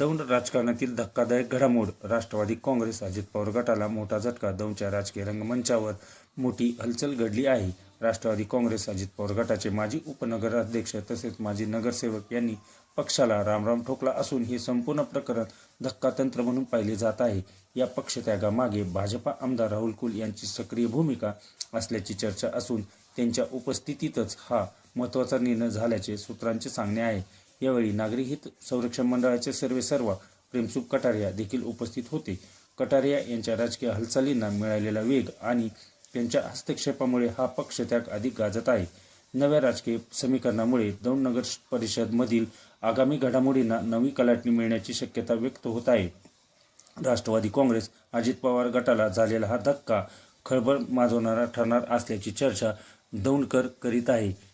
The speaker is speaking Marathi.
राजकारणातील धक्कादायक घडामोड. राष्ट्रवादी काँग्रेस अजित पवार गटाला मोठा झटका दौंडच्या राजकीय रंगमंचावर मोठी हलचल घडली आहे. राष्ट्रवादी काँग्रेस अजित पवार गटाचे माजी उपनगराध्यक्ष तसेच माजी नगरसेवक यांनी पक्षाला रामराम ठोकला असून हे संपूर्ण प्रकरण धक्कातंत्र म्हणून पाहिले जात आहे. या पक्षत्यागामागे भाजपा आमदार राहुल कुल यांची सक्रिय भूमिका असल्याची चर्चा असून त्यांच्या उपस्थितीतच हा महत्त्वाचा निर्णय झाल्याचे सूत्रांचे सांगणे आहे. यावेळी नागरिक हित संरक्षण मंडळाचे सर्वे सर्वा प्रेमसुख कटारिया देखील उपस्थित होते. कटारिया यांच्या राजकीय हालचालींना मिळालेला वेग आणि त्यांच्या हस्तक्षेपामुळे हा पक्षत्याग अधिक गाजत आहे. नव्या राजकीय समीकरणामुळे दौंड नगर परिषदमधील आगामी घडामोडींना नवी कलाटणी मिळण्याची शक्यता व्यक्त होत आहे. राष्ट्रवादी काँग्रेस अजित पवार गटाला झालेला हा धक्का खळबळ माजवणारा ठरणार असल्याची चर्चा दौंडकर करीत आहे.